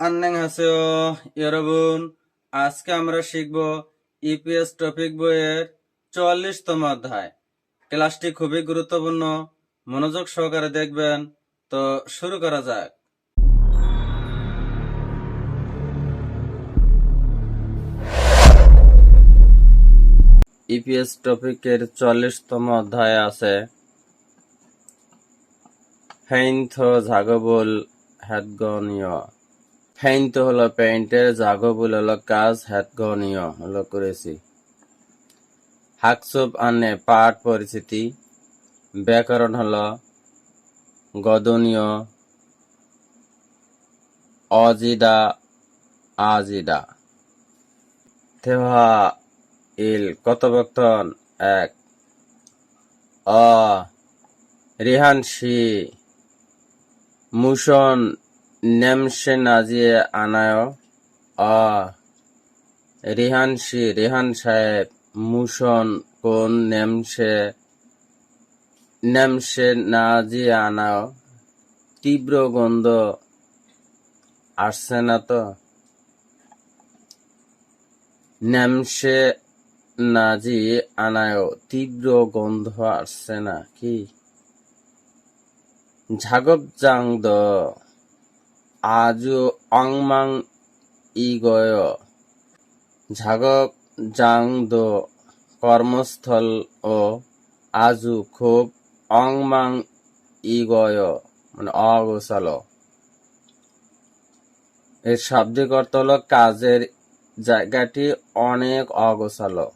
আন্নাং হাসেও আজকে আমরা শিখব ইপিএস টপিক বইয়ের চুয়াল্লিশতম অধ্যায়। ক্লাসটি খুবই গুরুত্বপূর্ণ। মনোযোগ সহকারে দেখবেন। তো শুরু করা যাক। ইপিএস টপিকের চল্লিশতম অধ্যায় আছে। ফেইন্থ জাগবুল হেদগনীয় ফেইন্থ হলো পেইন্টের জাগবুল হলো কাজ হেদগনীয় হলো করেছি হাকসুব আনে পাঠ পরিচিতি। ব্যাকরণ হলো গদনীয়, অজিদা, আজিদা। তেহা ইল, কতবক্তন? এক। অ রিহান শি মুশন নেমসে নাজিয়ে আনায় অ রিহান শি, রিহান সাহেব মুশন কোন নেমসে নেমসে নাজিয়ে আনায় তীব্র গন্ধ আসছে না তো? নেমসে নাজি আনায় তীব্র গন্ধ আসছে না কি? ঝাগব জাং দ আজু অংমাং ইগয়। ঝাগব জাং দ কর্মস্থল ও আজু খুব অংমাং ইগয় মানে অগোছালো। এর শাব্দিক অর্থ কাজের জায়গাটি অনেক অগোছালো।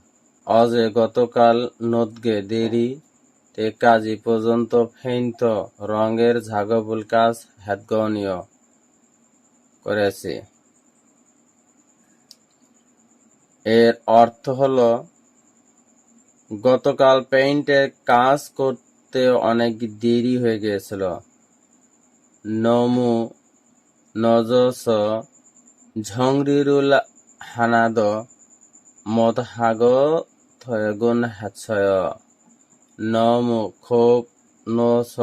অজে গতকাল নদগে দেরি, তে কাজী পর্যন্ত ফেইন্ত, রঙের ঝাগবুল কাজ হেদগনীয়। করেছে এর অর্থ হল, গতকাল পেইন্টের কাজ করতে অনেক দেরি হয়ে গিয়েছিল। নমু নজস ঝংরিরুল হানাদ মদহাগ থয়গুন হাছয় নমু খুব নস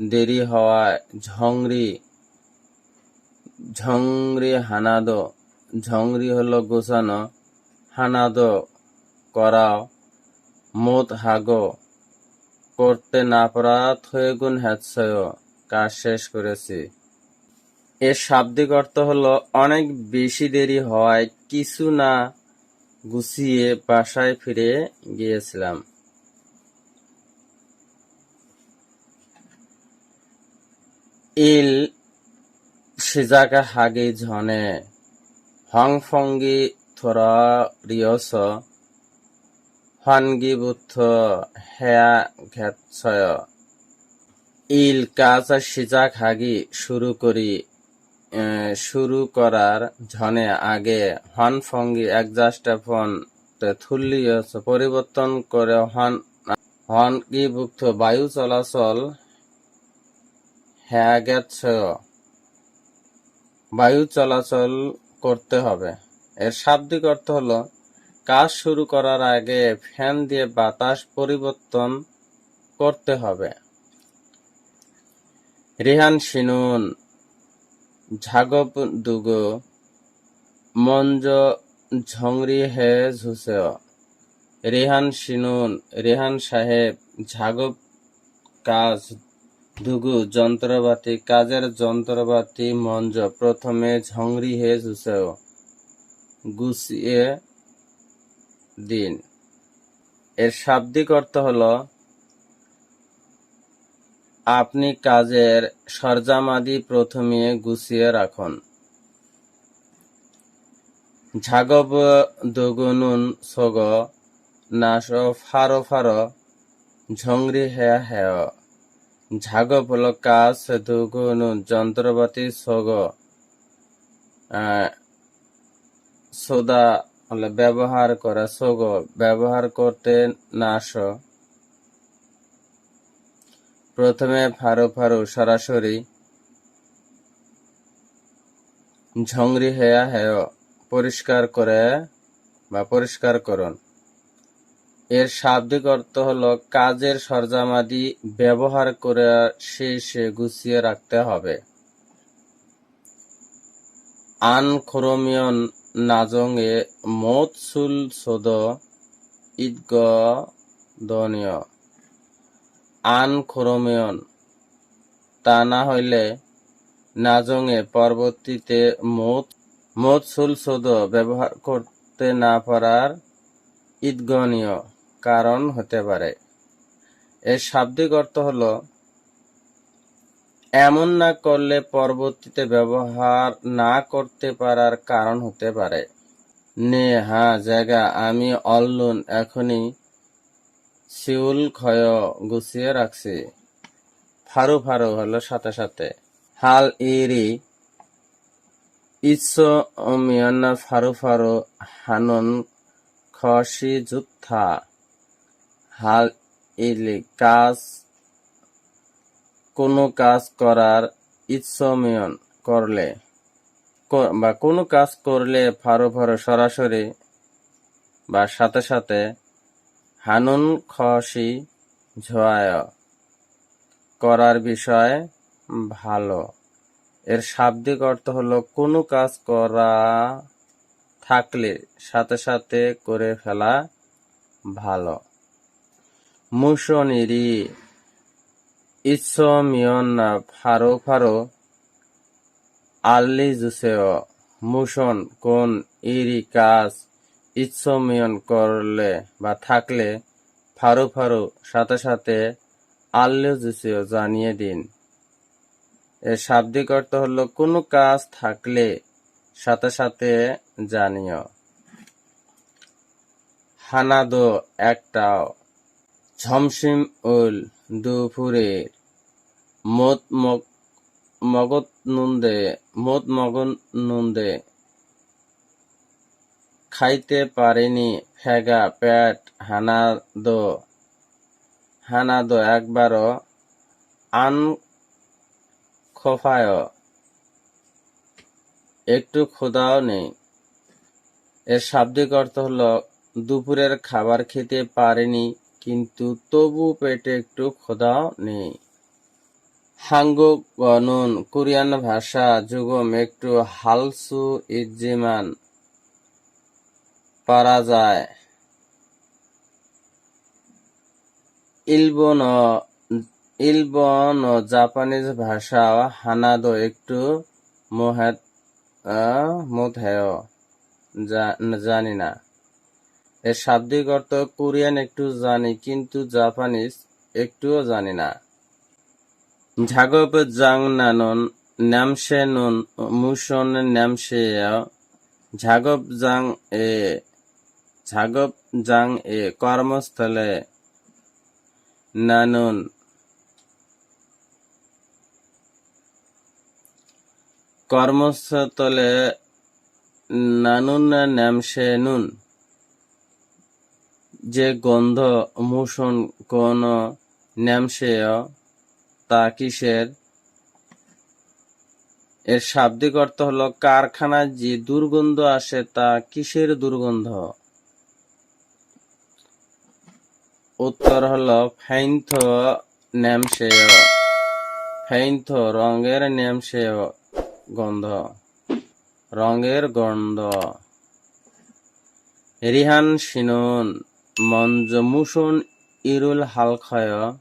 দেরি হওয়ায় ঝংরি ঝংরি হানাদ, ঝংরি হলো গোছানো হানাদ করাও মোত হাগ, করতে না পারা থয়েগুন হ্যাৎসয় কাজ শেষ করেছি। এর শাব্দিক অর্থ হলো, অনেক বেশি দেরি হওয়ায় কিছু না গুছিয়ে বাসায় ফিরে গিয়েছিলাম। ইল সিজাকা হাগি ঝনে। হংফঙ্গি থরা রিয়স, হানগি বুথ হেয়া ঘেৎসয়। ইল কাজ সিজাক হাগি শুরু করি শুরু করার ঝনে আগে হন ফঙ্গি একজাস্টাফন থুল্লিয়স পরিবর্তন করে হন হন কি ভুক্ত বায়ু চলাচল হ্যাঁ গেছে বায়ু চলাচল করতে হবে। এর শাব্দিক অর্থ হল, কাজ শুরু করার আগে ফ্যান দিয়ে বাতাস পরিবর্তন করতে হবে। রেহান শিনুন ঝাগপ দুগ, মঞ্জ ঝংরি হে ঝুসে রেহান শিনুন, রেহান সাহেব ঝাগপ কাজ দুগু যন্ত্রপাতি, কাজের যন্ত্রপাতি মঞ্জ প্রথমে ঝংরি হে ঝুসে গুছিয়ে দিন। এর শাব্দিক অর্থ হলো, আপনি কাজের সরঞ্জামাদি প্রথমে গুছিয়ে রাখুন। ঝাগব দগুনুন সগ, নাশ ফারো ফারো, ঝংরি হেয়া হেয়। ঝাগব হলো কাজ দগুনুন যন্ত্রপাতি সগ সোদা হলে ব্যবহার করা সগ, ব্যবহার করতে নাশ। প্রথমে ফারো ফারো সরাসরি। ঝংরি হেয়া হেয়, পরিষ্কার করে বা পরিষ্কার করুন। এর শাব্দিক অর্থ হলো কাজের সরঞ্জামাদি ব্যবহার করে শেষে গুছিয়ে রাখতে হবে। আন খরমিয়ন নাজঙে মত সুল সদ ইদগ দনীয় আন খরমিয়ন, তা না হইলে নাজঙে পরবর্তীতে মত মত সুল সদ ব্যবহার করতে না পারার ঈদগণীয় কারণ হতে পারে। এর শাব্দিক অর্থ হলো, এমন না করলে পরবর্তীতে ব্যবহার না করতে পারার কারণ হতে পারে। নে, হা, জায়গা, আমি অল্লুন, এখনই শিউল ক্ষয় গুছিয়ে রাখছি। ফারু ফারু হলো সাথে সাথে। হাল ইরি, ইচ্ছ ফারু ফারু হানন খসি যুদ্ধা হাল ইলি কাজ, কোনো কাজ করার ইচ্ছমিয়ন করলে বা কোনো কাজ করলে ফারো ফারো সরাসরি বা সাথে সাথে হানুন খসি ঝোয়ায় করার বিষয় ভালো। এর শাব্দিক অর্থ হলো কোনো কাজ করা থাকলে সাথে সাথে করে ফেলা ভালো। মুশনিরি ইসমিয়ন ফারো ফারো আল্লি জুসেও। মুশন কোন ইরি কাজ ইচ্ছমিয়ন করলে বা থাকলে ফারো ফারো সাথে সাথে আল্লি জুসেও জানিয়ে দিন। এর শাব্দিক অর্থ হলো কোনো কাজ থাকলে সাথে সাথে জানিও। হানাদো একটাও। ঝমসিম উল দুপুরের মত মগ- মগত নন্দে মত মগন নন্দে খাইতে পারেনি ফেগা পেট হানাদো হানাদো একবারও আন খোফায় একটু ক্ষুধাও নেই। এর শাব্দিক অর্থ হলো, দুপুরের খাবার খেতে পারেনি কিন্তু তবু পেটে একটু ক্ষুধাও নেই। হাঙ্গো গনুন কোরিয়ান ভাষা যুগম একটু হালসু ইজিমান পারা যায়। ইলবন ইলবন জাপানিজ ভাষা হানাদো একটু মোহেত মোধেয় জানি না। এর শাব্দিক অর্থ কোরিয়ান একটু জানি, কিন্তু জাপানিজ একটুও জানি না। ঝাগপ জাং নানন নামসে নুন, মুশন নামসে ঝাগপ জাং এ, ঝাগপ জাং এ, কর্মস্থলে নানুন। কর্মস্থলে নানুন নামসে নুন। যে গন্ধ মুষণ কোন ন্যামসেয় তা কিসের? এর শাব্দিক অর্থ হলো কারখানায় যে দুর্গন্ধ আসে, তা কিসের দুর্গন্ধ? উত্তর হলো ফেইন্থ ন্যামসেয় ফেইন্থ রঙের ন্যামসেয় গন্ধ। রঙের গন্ধ। রিহান সিনুন। মঞ্জ মুসুন ইরুল হালখায়।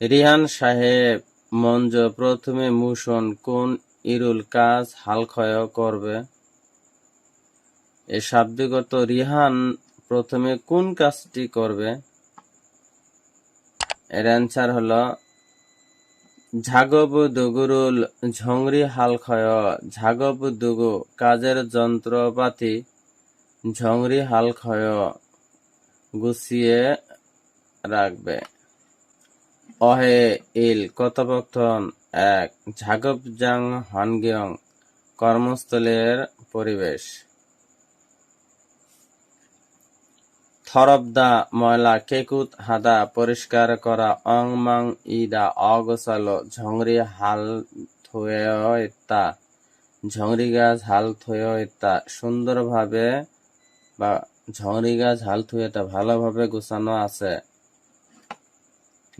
রিহান সাহেব, মঞ্জ প্রথমে মুসন কোন ইরুল কাজ হালক্ষয় করবে? এ শাব্দিগত রিহান প্রথমে কোন কাজটি করবে? এর অ্যান্সার হলো, ঝাগব দুগুরুল ঝংরি হালক্ষয় ঝাগব দুগু কাজের যন্ত্রপাতি ঝংরি হালক্ষয় গুছিয়ে রাখবে। অহে ইল কথোপকথন এক ঝাগব জাং হনগিয়ং কর্মস্থলের পরিবেশ। থরবদা ময়লা কেকুত হাদা পরিষ্কার করা অং মাং ইদা অগোছালো ঝংরি হাল থুয়ে ইত্তা, ঝংরি গাছ হাল থুয়ে ইত্তা, সুন্দরভাবে বা ঝংরি গাছ তা ভালোভাবে গোছানো আছে।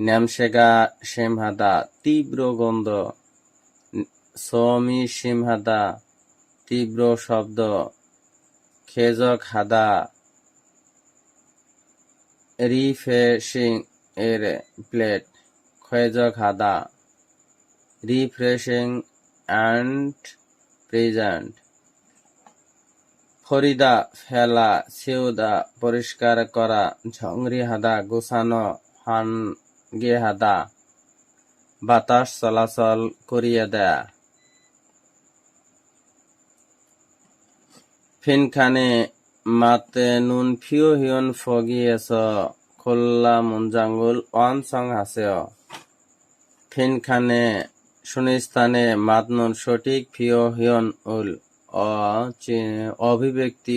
ন্যামসেগা সেমহাদা, তীব্র গন্ধ। সমি সিমহাদা, তীব্র শব্দ। খেজক হাদা। রিফ্রেশিং এর প্লেট। খেজক হাদা। Refreshing and present. ফরিদা ফেলা, সেউদা, পরিষ্কার করা, ঝংরি হাদা, গোছানো, হানগে হাদা, বাতাস চলাচল করিয়ে দেয়া। ফিনখানে মাতে নুন ফিও হিয়ন ফগিয়েছ খোল্লা মুঞ্জাঙ্গুল অন সং হাসেও ফিনখানে শুনিস্তানে মাতনুন সঠিক ফিও হিয়ন উল। অভিব্যক্তি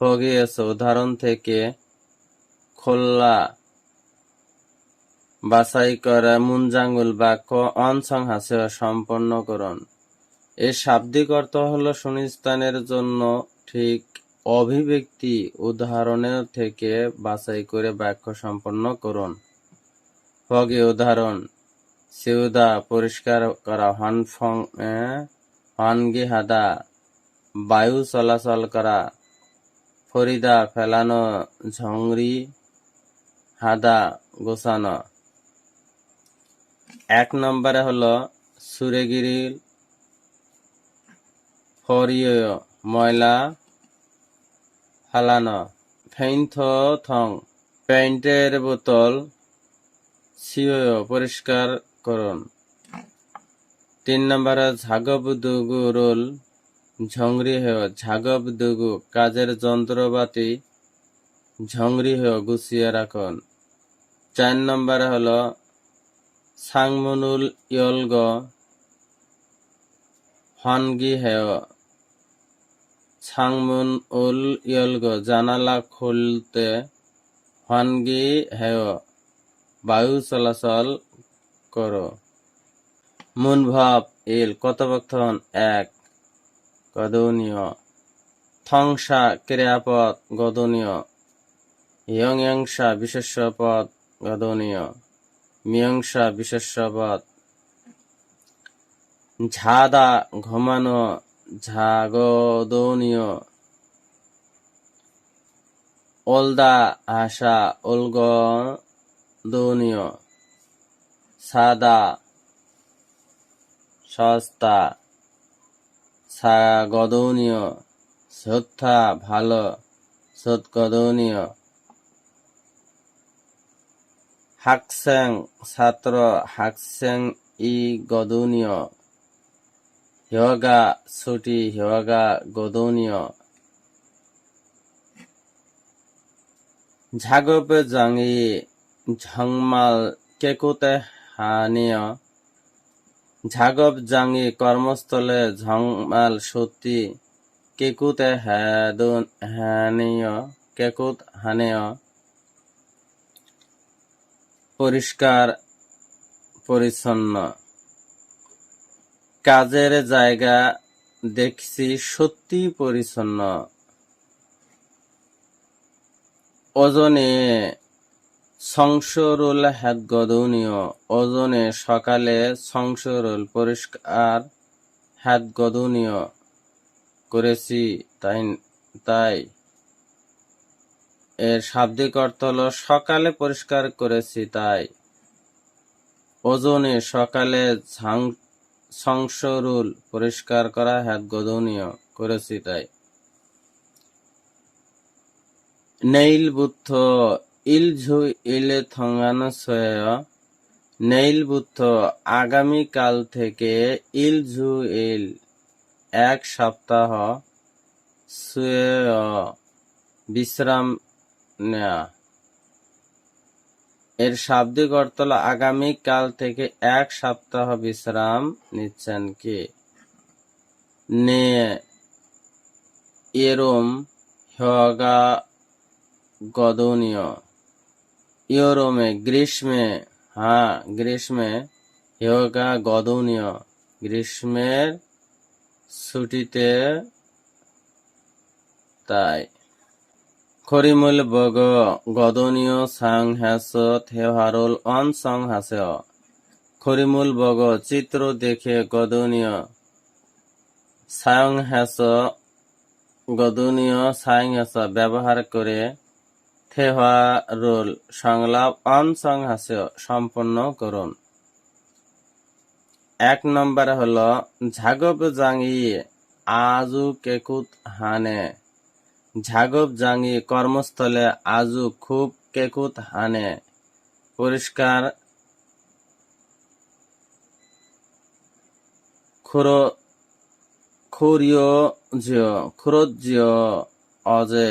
ফগিস উদাহরণ থেকে খোল্লা বাছাই করা মুঞ্জাঙ্গুল বাক্য অনসং হাসে সম্পন্ন করুন। এর শাব্দিক অর্থ হল সুনিস্তানের জন্য ঠিক অভিব্যক্তি উদাহরণের থেকে বাছাই করে বাক্য সম্পন্ন করুন। ফগে উদাহরণ, সিউদা পরিষ্কার করা হনফং হনগি হাদা, বায়ু চলাচল করা ফরিদা ফেলানো ঝংরি হাদা গোছানো। এক নম্বরে হলো সুরেগিরিল ফরিয় ময়লা ফালানো। ফেইন্থ থং পেইন্টের বোতল সিও পরিষ্কার করুন। তিন নম্বরে ঝাগব দুগু রোল ঝংরি হেয় ঝাগব দুগু, কাজের যন্ত্রপাতি ঝংরি হেয় গুছিয়ে রাখুন। চার নম্বরে হলো সাংমনুল ইয়লগ, হনগি হেয় ছাংমুন উল ইয়লগ, জানালা খুলতে হনগি হেয় বায়ু চলাচল করো। মুন ভাব ইল, কথোপকথন, এক, গদনীয়। থংসা ক্রিয়াপদ, গদনীয়। ইয়ংয়াংসা বিশেষ্য পদ গদনীয়। মিয়ংসা বিশেষ্য পদ ঝাদা, ঘুমানো, ঝাগদনীয়। ওলদা হাসা ওলগদনীয়। সাদা সস্তা সাগদনীয় সত্যা ভালো সৎগদনীয় হাকসেং, ছাত্র, হাকসেং ই গদনীয়। হিয়গা, ছুটি, হিয়গা গদনীয়। ঝাগপে জাঙি, ঝংমাল কেকুতে হানীয়। ঝাগব জাঙি কর্মস্থলে ঝংমাল সত্যি কেকুতে হ্যাদন হানীয়, কেকুত হানীয়। পরিষ্কার, পরিচ্ছন্ন। কাজের জায়গা দেখছি সত্যি পরিচ্ছন্ন। ওজনে সংসরুল হাতগদনীয় ওজনে সকালে সংসরুল পরিষ্কার হাতগদনীয় করেছি, তাই তাই এর শাব্দিক অর্থ হলো সকালে পরিষ্কার করেছি, তাই। ওজনে সকালে সংসরুল পরিষ্কার করা হাত করেছি, তাই। নেইল বুদ্ধ ইলঝু ইলে থঙ্গানো সয় নেইল বুদ্ধ আগামী কাল থেকে ইলঝু ইল এক সপ্তাহ শুয়ে বিশ্রাম নেয়া। এর শাব্দিক অর্থ হলো আগামী কাল থেকে এক সপ্তাহ বিশ্রাম নিচ্ছেন কি? নে এরম হগা গদনীয়। ইয়রমে গ্রীষ্মে হ্যাঁ গ্রীষ্মে হগা গদনীয় গ্রীষ্মের ছুটিতে তাই খরিমুল বগ গদনীয় সাং হ্যাস থেহারুল অন সং হাসে খরিমুল বগ চিত্র দেখে গদনীয় সায়ং হ্যাস গদনীয় সায়ং হ্যাস ব্যবহার করে থেহা রোল সংলাপ অনসং হাস্য সম্পন্ন করুন। এক নম্বর হলো, ঝাগব জাঙ্গি আজু কেকুত হানে। ঝাগব জাঙ্গি কর্মস্থলে আজু খুব কেকুত হানে। পরিষ্কার খুরো খুরিও জিও খুরোজিও অজে।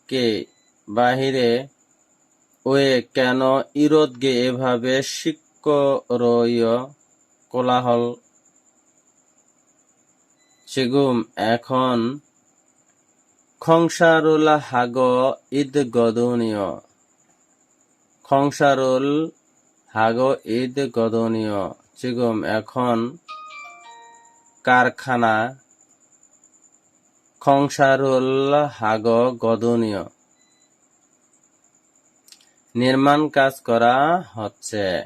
ফাঁকে বাহিরে? ওয়ে, কেন ইরোদ গে এভাবে শিক্কর কোলাহল? চিগুম এখন খংসারুল হাগ ঈদ গদনীয় খংসারুল হাগ ঈদ গদনীয় চিগুম এখন কারখানা খংসারুল হাগ গদনীয়। নির্মাণ কাজ করা হচ্ছে।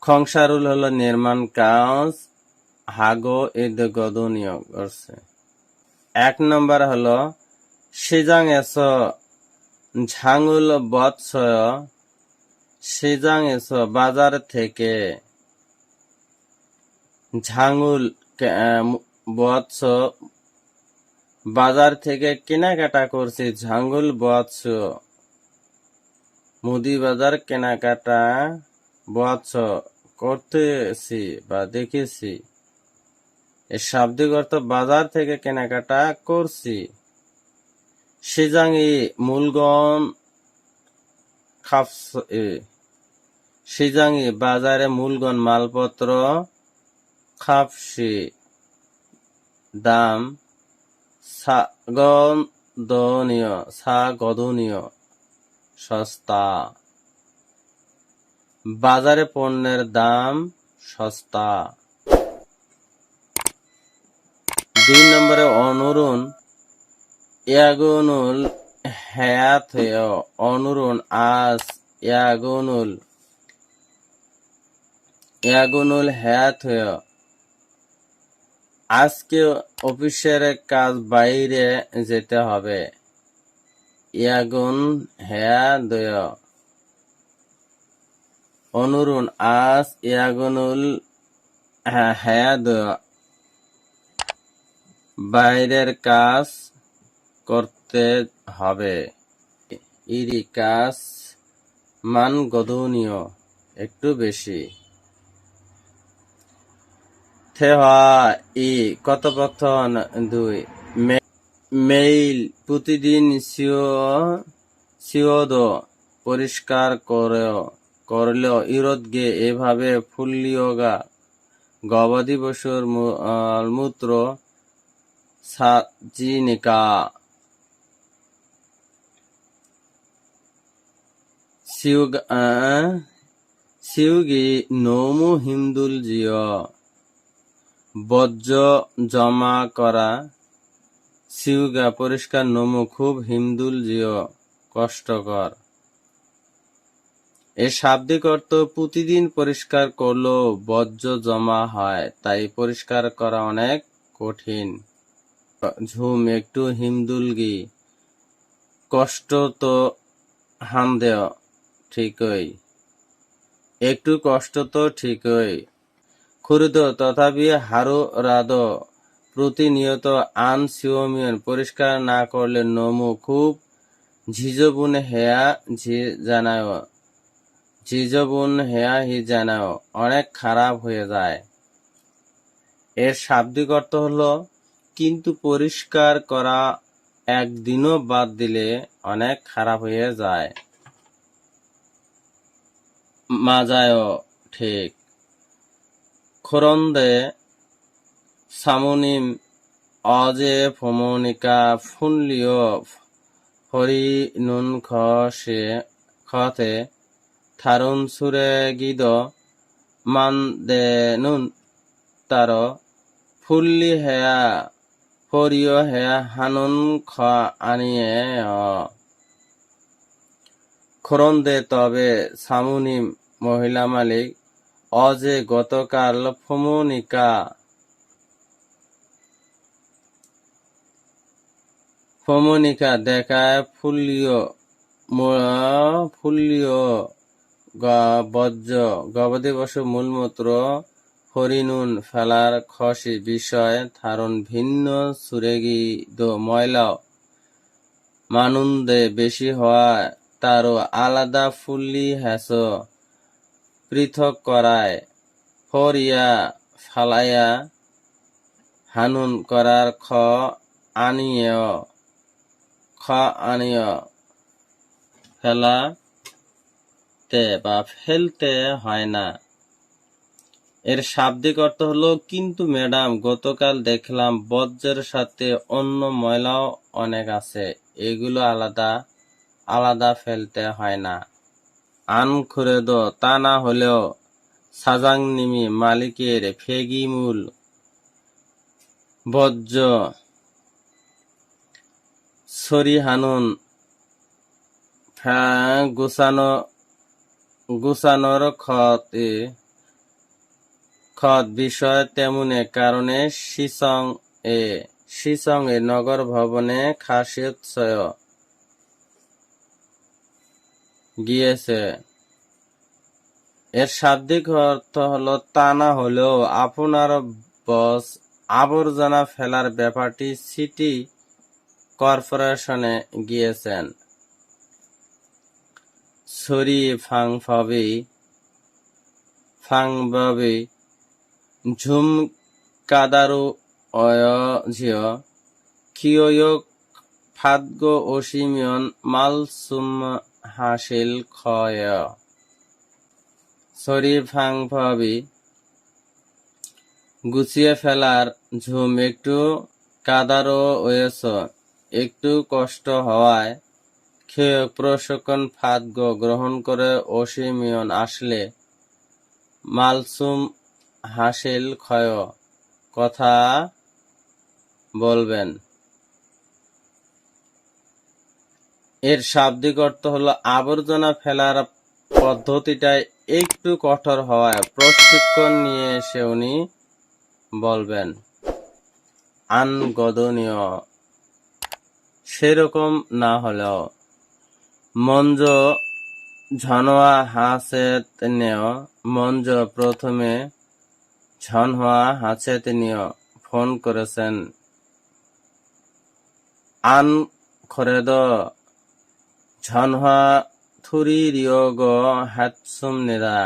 খংসারুল হলো নির্মাণ কাজ, হাগো ঈদ গদনীয় করছে। এক নম্বর হলো, সিজাং এস ঝাঙুল বৎসয় সিজাং এস বাজার থেকে ঝাঙুল বৎস, বাজার থেকে কেনাকাটা করছি। ঝাঙ্গুল বৎস, মুদি বাজার কেনাকাটা, বৎস করতেছি বা দেখেছি। এর শাব্দিক অর্থ বাজার থেকে কেনাকাটা করছি। সিজাঙ্গি মূলগণ খাপস সিজাঙ্গি বাজারে মূলগন মালপত্র খাপসি, দাম সাগদনীয় সাগদনীয়, সস্তা। বাজারে পণ্যের দাম সস্তা। দুই নম্বরে অনুরুণ ইয়াগুনুল হ্যাথ অনুরুণ আস ইয়াগুনুল ইয়াগুনুল হ্যাথ আজকে অফিসের কাজ বাইরে যেতে হবে। ইয়াগুন হ্যাঁ দয়। অনুরুণ, আজ ইয়াগুনুল হ্যাঁ দয়। বাইরের কাজ করতে হবে। ইরি কাজ মান গদনীয় একটু বেশি। থেহা ই কথোপকথন দুই। মেইল প্রতিদিন সিও সিওদ পরিষ্কার করেও ইরোদ গে এভাবে ফুল্লিওগা গবাদি পশুর মূত্র সাজিনিকা। সিউগা নোমু হিমদুল জিয় বর্জ্য জমা করা সিউগা পরিষ্কার নমু খুব হিমদুল জিও, কষ্টকর। এর শাব্দিক অর্থ প্রতিদিন পরিষ্কার করলেও বর্জ্য জমা হয়, তাই পরিষ্কার করা অনেক কঠিন। ঝুম, একটু হিমদুলগি কষ্ট তো হামদেও ঠিকই। একটু কষ্ট তো ঠিকই। খুরিদ তথাপি হারু রাদ। প্রতিনিয়ত আন সিওমিয়ন পরিষ্কার না করলে নমু খুব ঝিজবুন হেয়া ঝি জানায়। ঝিজবুন হেয়া হি জানায়। অনেক খারাপ হয়ে যায়। এর শাব্দিক অর্থ হলো, কিন্তু পরিষ্কার করা একদিনও বাদ দিলে অনেক খারাপ হয়ে যায়। মাজায়ও, ঠিক। খরন্দে সামুনিম অজে ফমনিকা ফুনলিও হরি নুন খ খতে থারুন সুরে গিদ মান দে নুন তার ফুল্লি হেয়া ফরিয় হেয়া হানুন খ আনিয়ে খরন্দে তবে সামুনি মহিলা মালিক অজে গতকাল ফমনিকা ফমনিকা দেখায় ফুল্লিও গ- বজ্র, গবাদি পশু মূলমূত্র হরিনুন ফেলার খসি বিষয়, ধারণ ভিন্ন, সুরেগি দো ময়লাও। মানুন্দে বেশি হওয়ায় তারও আলাদা ফুল্লি হ্যাস পৃথক করায়, ফরিয়া ফালাইয়া হানুন করার খ আনিয় খ আনিয় ফেলাতে বা ফেলতে হয় না। এর শাব্দিক অর্থ হলো, কিন্তু ম্যাডাম, গতকাল দেখলাম বজ্রের সাথে অন্য ময়লাও অনেক আছে। এগুলো আলাদা আলাদা ফেলতে হয় না। আন খুরে দো, তা না হলেও সাজাং নিমি মালিকের ফেগিমূল বজ্র সরি হানুন ফ্যা- গুছানো, গুছানোর খতে খত বিষয় তেমনি কারণে শিসং এ শিসং এ নগর ভবনে খাসিয়ৎসয় গিয়েছে। এর শাব্দিক অর্থ হলো তা না হলেও আপনার বস আবর্জনা ফেলার ব্যাপারটি সিটি কর্পোরেশনে গিয়েছেন। ছড়ি ফাং ফাবি ফাং বাবি ঝুম কাদারু অয়ঝিয় কিয়ক ফাদগো ওসিমিয়ন মালসুম হাসিল ফাং ফাবি গুছিয়ে ফেলার ঝুম একটু কাদারও হয়েছ একটু কষ্ট হওয়ায় খেয়ে প্রশিক্ষণ ফাদগ গ্রহণ করে অসীমিয়ন আসলে। মালসুম হাসিল ক্ষয় কথা বলবেন। এর শাব্দিক অর্থ হলো আবর্জনা ফেলার পদ্ধতিটা একটু কঠোর হওয়ায় প্রশিক্ষণ নিয়ে এসে উনি বলবেন। আনগদনীয়। সেরকম না হলেও মঞ্জ ঝনওয়া হাসেত নেও। মঞ্জ প্রথমে ঝনহোয়া হাসেত নিয় ফোন করেছেন। আন খরেদ ঝনহা থুরি রিয়োগ হ্যাৎসুম নিদা।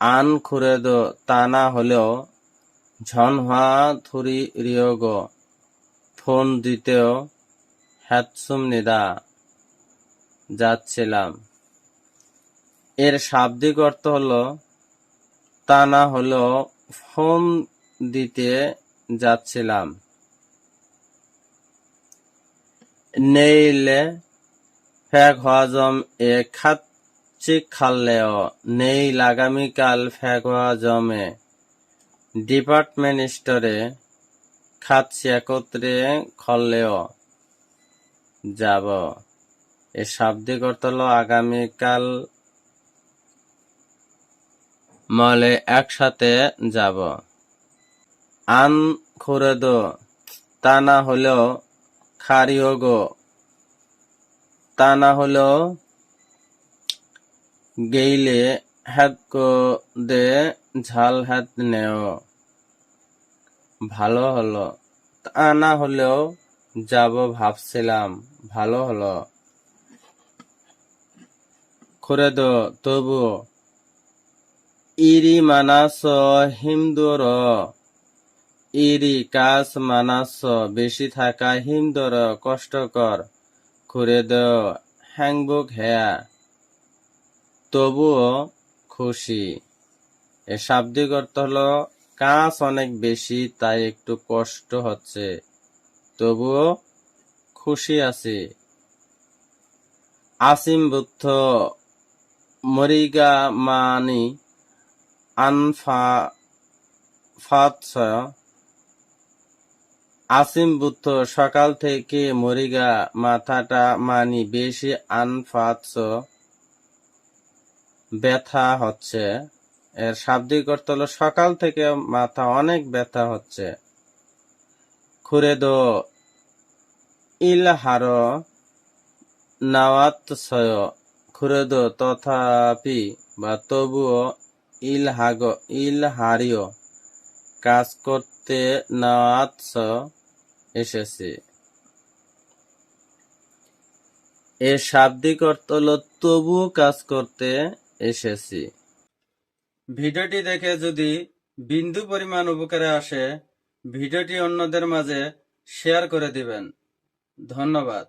আন খুরেদ তা না হলেও ঝনহা থুরি রিয়োগ ফোন দিতেও হ্যাৎসুম নিদা যাচ্ছিলাম। এর শাব্দিক অর্থ হলো তা না হলেও ফোন দিতে যাচ্ছিলাম। নেইলে ফ্যাক হজম এ খাচ্ছি খাল্লেও নেই আগামীকাল ফ্যাক হজমে ডিপার্টমেন্ট স্টোরে খাচ্ছি একত্রে খললেও যাব। এর শাব্দিক অর্থ আগামীকাল মলে একসাথে যাব। আন খুরে দো তা না হলেও খারিও গো তা না হলেও গেইলে হ্যাত কো দে, ঝাল হাত নেও। ভালো হলো। তা না হলেও যাব ভাবছিলাম, ভালো হলো। করে দো, তবু ইরি মানাস হিমদুর। ইরি কাজ মানাস, বেশি থাকা হিমদর কষ্টকর খুরে দ হ্যাংবুক হেয়া তবুও খুশি। এর শাব্দিক অর্থ হলো, কাজ অনেক বেশি, তাই একটু কষ্ট হচ্ছে। তবুও খুশি আছি। আসিম বুদ্ধ, মরিগা মানি, আনফা ফাৎস আসিম বুদ্ধ, সকাল থেকে মরিগা, মাথাটা মানি বেশি আনফাৎস ব্যথা হচ্ছে। এর শাব্দিক অর্থ হলো সকাল থেকে মাথা অনেক ব্যথা হচ্ছে। খুরেদো, ইলহার নাওয়াতসয় খুরেদো, তথাপি বা তবুও ইলহাগ, ইলহারিও। কাজ করতে নাওয়াতস এসেছে। এর শাব্দিক অর্থ হল তবু কাজ করতে এসেছি। ভিডিওটি দেখে যদি বিন্দু পরিমাণ উপকারে আসে, ভিডিওটি অন্যদের মাঝে শেয়ার করে দিবেন। ধন্যবাদ।